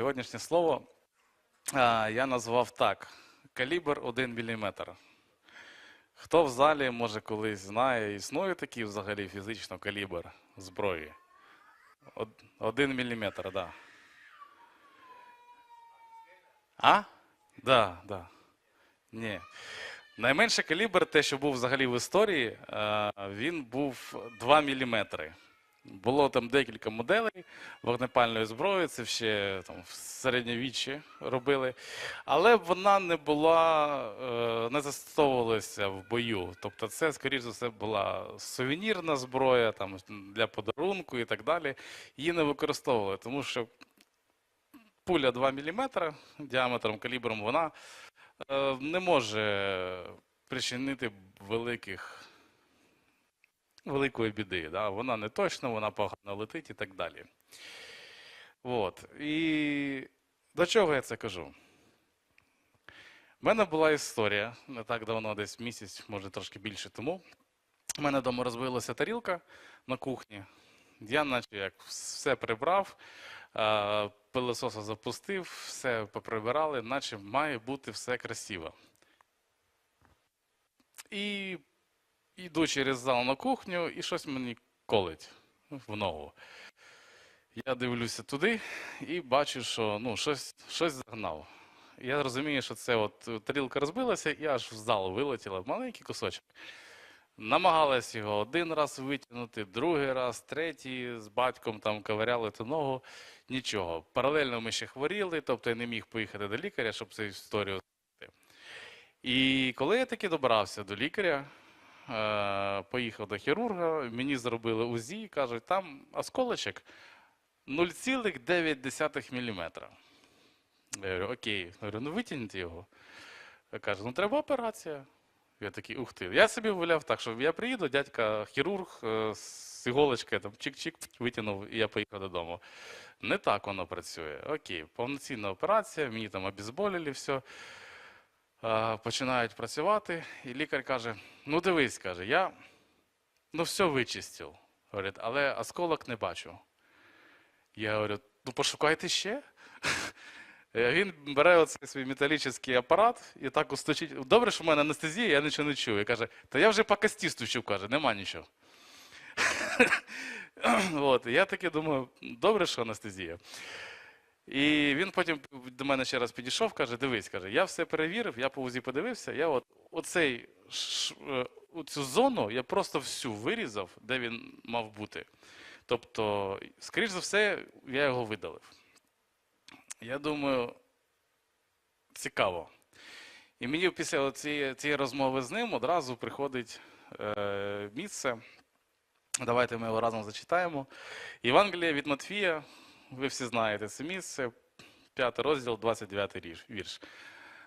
Сьогоднішнє слово я назвав так: калібр 1 мм. Хто в залі, може, колись знає, існує такий взагалі фізично калібр зброї? Од- Один міліметр, так. Да. А? Да, да. Ні. Найменший калібр, те, що був взагалі в історії, е, він був 2 мм. Було там декілька моделей вогнепальної зброї, це ще там, в середньовіччі робили. Але вона не була, е, не застосовувалася в бою. Тобто, це, скоріш за все, була сувенірна зброя там, для подарунку і так далі. Її не використовували, тому що пуля 2 мм діаметром, калібром, вона е, не може причинити великих, великої біди. Да? Вона не точна, вона погано летить і так далі. От. І до чого я це кажу? У мене була історія не так давно, десь місяць, може трошки більше тому. У мене вдома розбилася тарілка на кухні. Я, наче як все прибрав, пилососа запустив, все поприбирали, наче має бути все красиво. І йду через зал на кухню, і щось мені колить в ногу. Я дивлюся туди і бачу, що ну, щось, щось загнав. Я розумію, що це от тарілка розбилася, і аж в зал вилетіла маленький кусочок. Намагалась його один раз витягнути, другий раз, третій з батьком там ковиряли ту ногу. Нічого. Паралельно ми ще хворіли, тобто я не міг поїхати до лікаря, щоб цю історію. І коли я таки добрався до лікаря, поїхав до хірурга, мені зробили УЗІ, кажуть, там осколочок 0,9 мм. Я говорю, окей. Говорю, ну витягніть його. Я кажу, ну треба операція. Я такий, ух ти. Я собі уявляв так, що я приїду, дядька хірург е, з іголочкою, там чик-чик, витягнув, і я поїхав додому. Не так воно працює. Окей, повноцінна операція, мені там обезболили все. Е, Починають працювати, і лікар каже: ну дивись, каже, я ну все вичистив. Говорить, але осколок не бачу. Я говорю, ну пошукайте ще. Е, Він бере оцей свій металічний апарат і так усточить. Добре, що в мене анестезія, я нічого не чую. І каже, та я вже по кості стучив, каже, нема нічого. От, я таки думаю, добре, що анестезія. І він потім до мене ще раз підійшов, каже: дивись, каже, я все перевірив, я по УЗІ подивився, я от оцей е, цю зону я просто всю вирізав, де він мав бути. Тобто, скоріш за все, я його видалив. Я думаю, цікаво. І мені після цієї, цієї розмови з ним одразу приходить е, місце. Давайте ми його разом зачитаємо. Євангеліє від Матфія, ви всі знаєте це місце, 5 розділ, 29 вірш.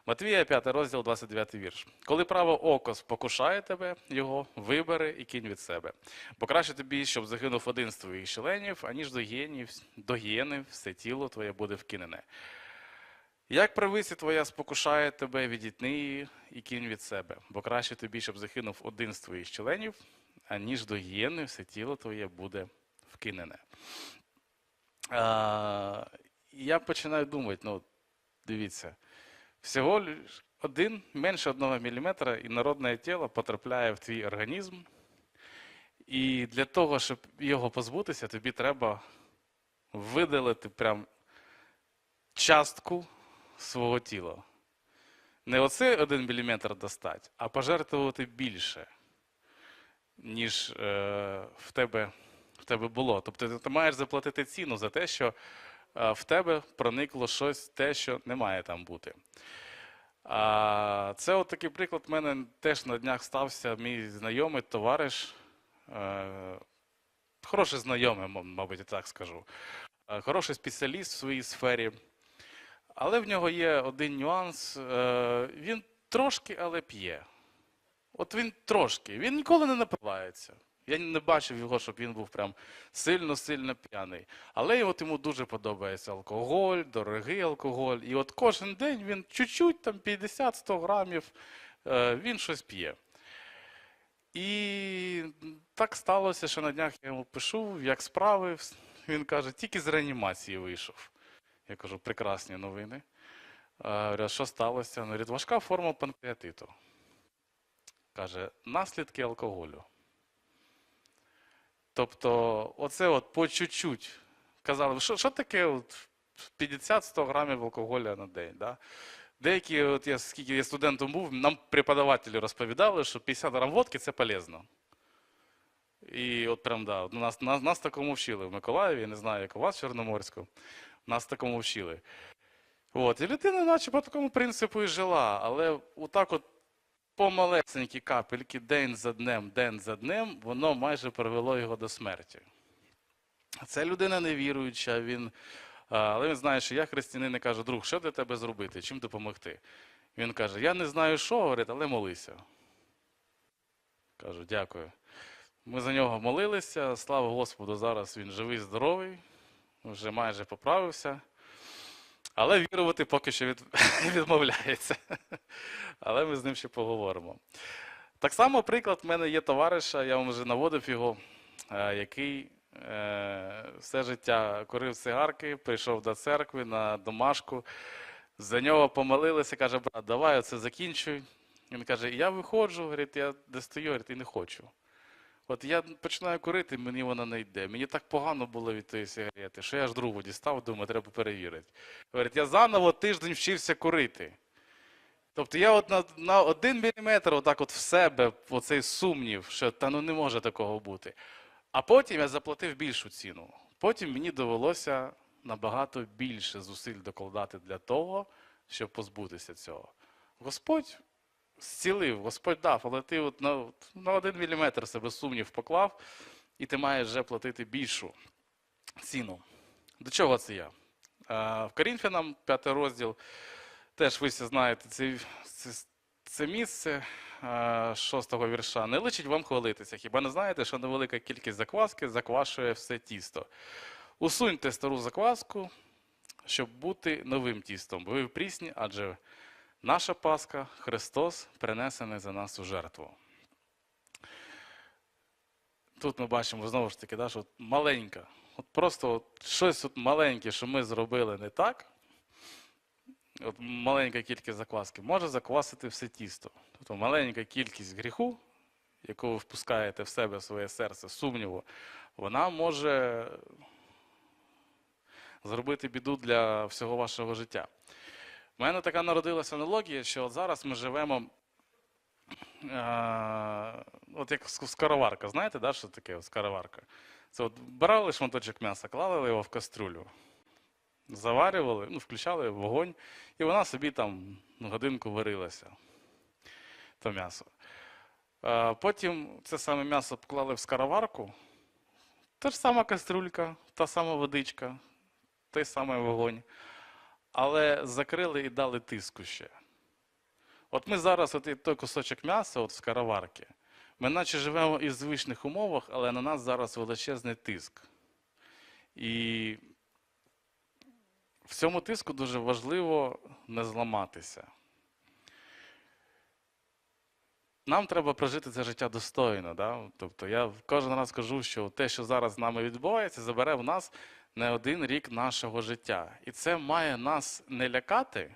Матвія, 5 розділ, 29 вірш. Коли праве око спокушає тебе, його вибери і кинь від себе. Бо краще тобі, щоб загинув один з твоїх членів, аніж до гієнів, до гієни все тіло твоє буде вкинене. Як правиці твоя спокушає тебе, відітни і кинь від себе. Бо краще тобі, щоб загинув один з твоїх членів, аніж до гієни все тіло твоє буде вкинене. Я починаю думати, ну, дивіться, всього один, менше одного міліметра, і народне тіло потрапляє в твій організм. І для того, щоб його позбутися, тобі треба видалити прям частку свого тіла. Не оце один міліметр достать, а пожертвувати більше, ніж е, в, тебе, в тебе було. Тобто ти, ти маєш заплатити ціну за те, що е, в тебе проникло щось, те, що не має там бути. А, це от такий приклад в мене теж на днях стався мій знайомий товариш, е, хороший знайомий, мабуть, я так скажу, е, хороший спеціаліст в своїй сфері. Але в нього є один нюанс. Він трошки, але п'є. От він трошки, він ніколи не напивається. Я не бачив його, щоб він був прям сильно-сильно п'яний. Але от йому дуже подобається алкоголь, дорогий алкоголь. І от кожен день він чуть-чуть, там 50-100 грамів, е, він щось п'є. І так сталося, що на днях я йому пишу, як справи. Він каже, тільки з реанімації вийшов. Я кажу, прекрасні новини. Е, Говорю, що сталося? Він важка форма панкреатиту. Каже, наслідки алкоголю. Тобто, оце от по чуть-чуть. Казали, що, що таке от 50-100 грамів алкоголя на день? Да? Деякі, от я скільки я студентом був, нам преподавателі розповідали, що 50 грам водки це полезно. І от прям да, нас, нас, нас такому вчили в Миколаєві, я не знаю, як у вас в Чорноморську, нас такому вчили. От, і людина, наче по такому принципу і жила, але отак от по малесенькій капельки, день за днем, день за днем, воно майже привело його до смерті. Це людина невіруюча, він, але він знає, що я християнин і кажу, друг, що для тебе зробити, чим допомогти? Він каже, я не знаю, що говорить, але молися. Кажу, дякую. Ми за нього молилися, слава Господу, зараз він живий, здоровий, вже майже поправився. Але вірувати поки що від... відмовляється. Але ми з ним ще поговоримо. Так само, приклад, в мене є товариша, я вам вже наводив його, е, який е, все життя курив цигарки, прийшов до церкви на домашку. За нього помолилися, каже, брат, давай оце закінчуй. Він каже, я виходжу, говорить, я достаю, говорить, і не хочу. От я починаю курити, мені вона не йде. Мені так погано було від тієї сигарети, що я ж другу дістав, думаю, треба перевірити. Говорить, я заново тиждень вчився курити. Тобто я от на, на один міліметр отак от в себе оцей сумнів, що та ну не може такого бути. А потім я заплатив більшу ціну. Потім мені довелося набагато більше зусиль докладати для того, щоб позбутися цього. Господь зцілив, Господь дав, але ти от на, на один міліметр себе сумнів поклав, і ти маєш вже платити більшу ціну. До чого це я? В Корінфянам, п'ятий розділ, теж ви всі знаєте це, це, це місце шостого вірша. Не личить вам хвалитися. Хіба не знаєте, що невелика кількість закваски заквашує все тісто? Усуньте стару закваску, щоб бути новим тістом, бо ви прісні, адже Наша Пасха Христос принесений за нас у жертву. Тут ми бачимо знову ж таки, да, що от маленька, от просто от щось от маленьке, що ми зробили не так, от маленька кількість закваски, може заквасити все тісто. Тобто маленька кількість гріху, яку ви впускаєте в себе своє серце, сумніву, вона може зробити біду для всього вашого життя. У мене така народилася аналогія, що от зараз ми живемо. Е, от як ск- скороварка, знаєте, да, що таке от скороварка? Це от брали шматочок м'яса, клали його в кастрюлю, заварювали, ну, включали вогонь, і вона собі там годинку варилася. То м'ясо. Е, потім це саме м'ясо поклали в скороварку, та ж сама кастрюлька, та сама водичка, той самий вогонь але закрили і дали тиску ще. От ми зараз, от той кусочок м'яса от в скороварки, ми наче живемо і в звичних умовах, але на нас зараз величезний тиск. І в цьому тиску дуже важливо не зламатися. Нам треба прожити це життя достойно. Да? Тобто я кожен раз кажу, що те, що зараз з нами відбувається, забере в нас не один рік нашого життя. І це має нас не лякати,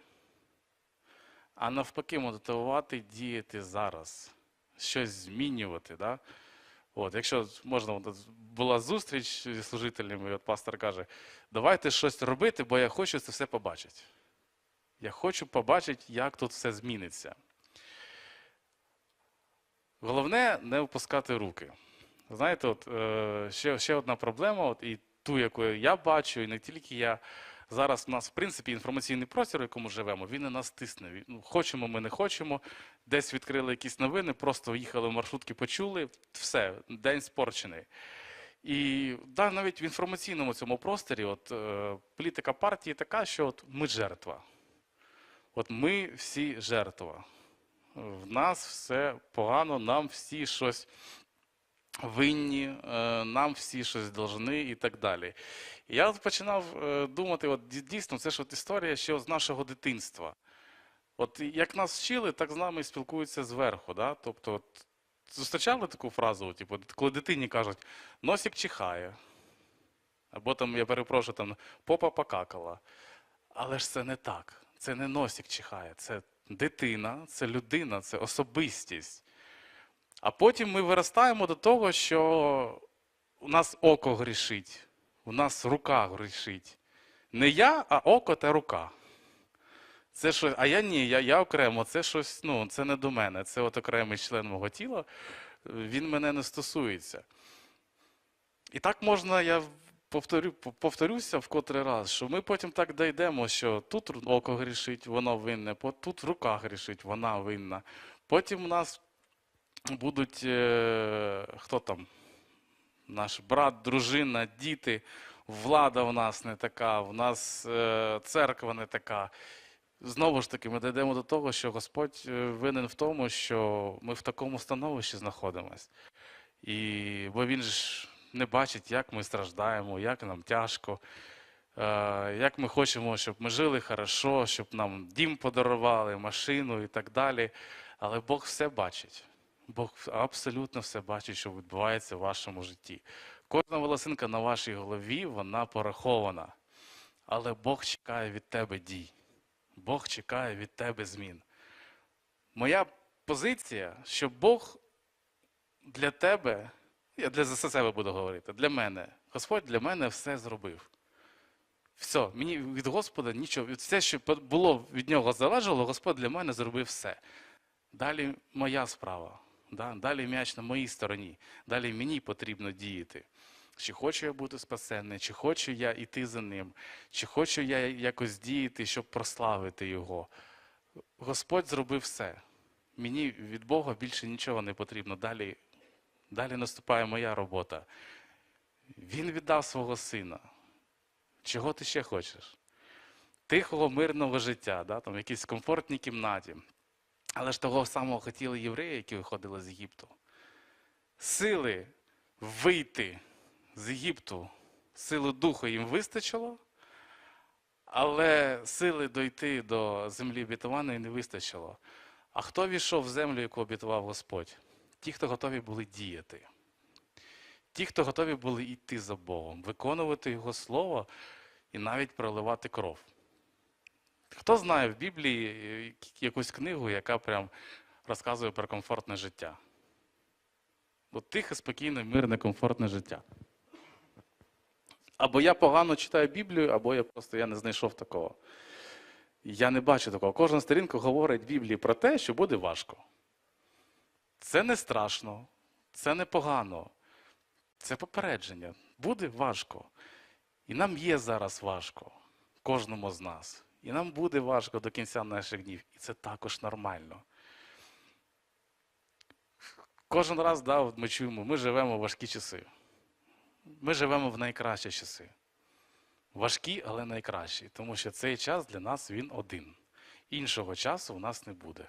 а навпаки, мотивувати діяти зараз, щось змінювати. Да? От, якщо можна, була зустріч зі служителями, і от пастор каже, давайте щось робити, бо я хочу це все побачити. Я хочу побачити, як тут все зміниться. Головне не опускати руки. Знаєте, от, е, ще, ще одна проблема, от, і ту, яку я бачу, і не тільки я. Зараз у нас, в принципі, інформаційний простір, в якому живемо, він на нас тисне. Ну, хочемо ми, не хочемо. Десь відкрили якісь новини, просто їхали в маршрутки, почули, все, день спорчений. І да, навіть в інформаційному цьому просторі от, е, політика партії така, що от ми жертва. От ми всі жертва. В нас все погано, нам всі щось винні, е, нам всі щось должны і так далі. Я починав е, думати, от дійсно, це ж от історія ще з нашого дитинства. От як нас вчили, так з нами спілкуються зверху. Да? Тобто, от, зустрічали таку фразу, типу, коли дитині кажуть, носик чихає, або там, я перепрошую, там, попа покакала. Але ж це не так. Це не носик чихає, це дитина, це людина, це особистість. А потім ми виростаємо до того, що у нас око грішить, у нас рука грішить. Не я, а око та рука. Це щось, а я ні, я, я окремо, це щось, ну, це не до мене, це от окремий член мого тіла, він мене не стосується. І так можна, я повторю, повторюся в котрий раз, що ми потім так дійдемо, що тут око грішить, воно винне, тут рука грішить, вона винна. Потім у нас будуть, е, хто там, наш брат, дружина, діти, влада в нас не така, в нас е, церква не така. Знову ж таки, ми дійдемо до того, що Господь е, винен в тому, що ми в такому становищі знаходимося. І, бо Він ж не бачить, як ми страждаємо, як нам тяжко, як ми хочемо, щоб ми жили хорошо, щоб нам дім подарували, машину і так далі. Але Бог все бачить. Бог абсолютно все бачить, що відбувається в вашому житті. Кожна волосинка на вашій голові, вона порахована. Але Бог чекає від тебе дій. Бог чекає від тебе змін. Моя позиція, що Бог для тебе, я для за себе буду говорити, для мене, Господь для мене все зробив. Все, мені від Господа нічого, все, що було від нього залежало, Господь для мене зробив все. Далі моя справа. Да? Далі м'яч на моїй стороні. Далі мені потрібно діяти. Чи хочу я бути спасенний, чи хочу я йти за ним, чи хочу я якось діяти, щоб прославити його. Господь зробив все. Мені від Бога більше нічого не потрібно. Далі, далі наступає моя робота. Він віддав свого сина. Чого ти ще хочеш? Тихого, мирного життя, да? там, в якійсь комфортній кімнаті. Але ж того самого хотіли євреї, які виходили з Єгипту. Сили вийти з Єгипту, сили духу їм вистачило, але сили дойти до землі обітованої не вистачило. А хто війшов в землю, яку обітував Господь? Ті, хто готові були діяти. Ті, хто готові були йти за Богом, виконувати Його Слово і навіть проливати кров. Хто знає в Біблії е, якусь книгу, яка прям розказує про комфортне життя? От тихе, спокійне, мирне, комфортне життя. Або я погано читаю Біблію, або я просто я не знайшов такого. Я не бачу такого. Кожна сторінка говорить в Біблії про те, що буде важко. Це не страшно, це не погано. Це попередження. Буде важко. І нам є зараз важко, кожному з нас. І нам буде важко до кінця наших днів. І це також нормально. Кожен раз да, ми чуємо, ми живемо в важкі часи. Ми живемо в найкращі часи. Важкі, але найкращі. Тому що цей час для нас він один. Іншого часу у нас не буде.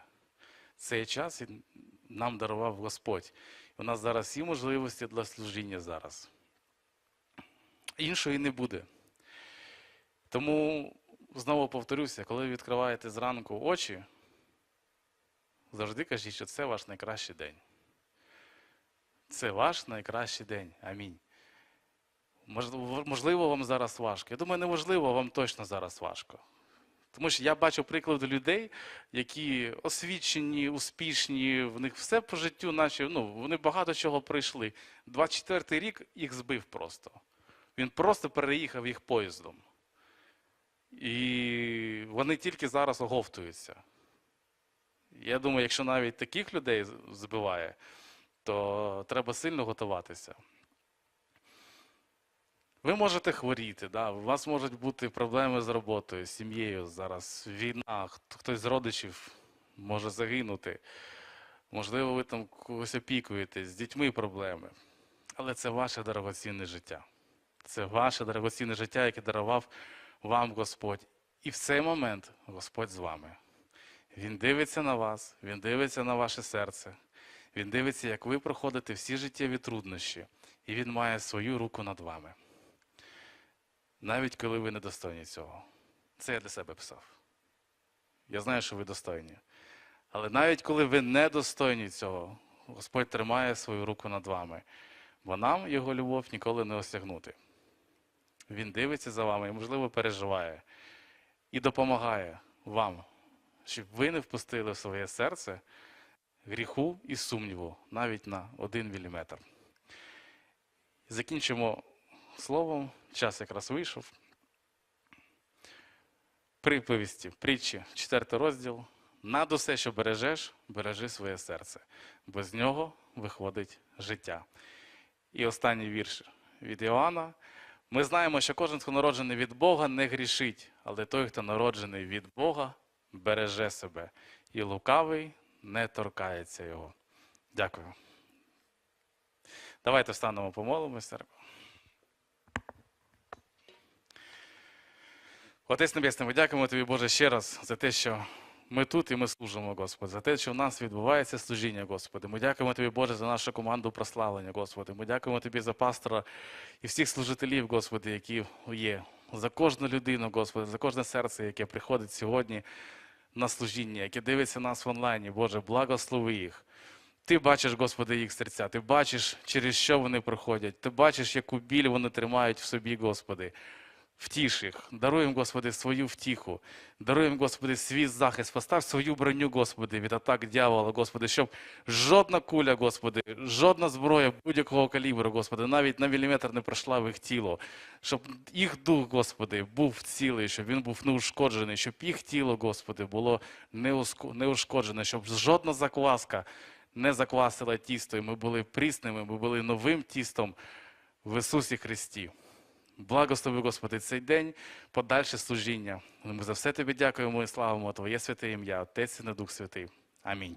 Цей час нам дарував Господь. У нас зараз всі можливості для служіння зараз. Іншої не буде. Тому знову повторюся, коли ви відкриваєте зранку очі, завжди кажіть, що це ваш найкращий день. Це ваш найкращий день. Амінь. Можливо, вам зараз важко. Я думаю, неможливо, вам точно зараз важко. Тому що я бачу приклади людей, які освічені, успішні, в них все по життю, наче ну, вони багато чого пройшли. 24-й рік їх збив просто. Він просто переїхав їх поїздом. І вони тільки зараз оговтуються. Я думаю, якщо навіть таких людей збиває, то треба сильно готуватися. Ви можете хворіти, да? у вас можуть бути проблеми з роботою, з сім'єю зараз, війна, хтось з родичів може загинути. Можливо, ви там когось опікуєтесь, з дітьми проблеми. Але це ваше дорогоцінне життя. Це ваше дорогоцінне життя, яке дарував вам Господь. І в цей момент Господь з вами. Він дивиться на вас, Він дивиться на ваше серце. Він дивиться, як ви проходите всі життєві труднощі, і Він має свою руку над вами. Навіть коли ви недостойні цього. Це я для себе писав. Я знаю, що ви достойні. Але навіть коли ви недостойні цього, Господь тримає свою руку над вами, бо нам його любов ніколи не осягнути. Він дивиться за вами і, можливо, переживає. і допомагає вам, щоб ви не впустили в своє серце гріху і сумніву навіть на один міліметр. Закінчимо словом, час якраз вийшов. Приповісті, притчі, четвертий розділ. Над усе, що бережеш, бережи своє серце, бо з нього виходить життя. І останній вірш від Іоанна. Ми знаємо, що кожен, хто народжений від Бога, не грішить, але той, хто народжений від Бога, береже себе, і лукавий не торкається його. Дякую. Давайте встанемо, помолимося. церква. Отець Небесний, ми дякуємо тобі, Боже, ще раз за те, що ми тут і ми служимо, Господи, за те, що в нас відбувається служіння, Господи. Ми дякуємо тобі, Боже, за нашу команду прославлення, Господи. Ми дякуємо тобі за пастора і всіх служителів, Господи, які є. За кожну людину, Господи, за кожне серце, яке приходить сьогодні на служіння, яке дивиться нас в онлайні, Боже, благослови їх. Ти бачиш, Господи, їх серця, ти бачиш, через що вони проходять, ти бачиш, яку біль вони тримають в собі, Господи. Втіш їх, даруй Господи, свою втіху, даруй їм, Господи, свій захист, постав свою броню, Господи, від атак дьявола, Господи, щоб жодна куля, Господи, жодна зброя будь-якого калібру, Господи, навіть на міліметр не пройшла в їх тіло, щоб їх дух, Господи, був цілий, щоб він був неушкоджений, щоб їх тіло, Господи, було неушкоджене, щоб жодна закваска не заквасила тісто, і ми були прісними, ми були новим тістом в Ісусі Христі. Благослови, Господи, цей день, подальше служіння. Ми за все Тобі дякуємо і славимо Твоє святе ім'я, Отець і на Дух Святий. Амінь.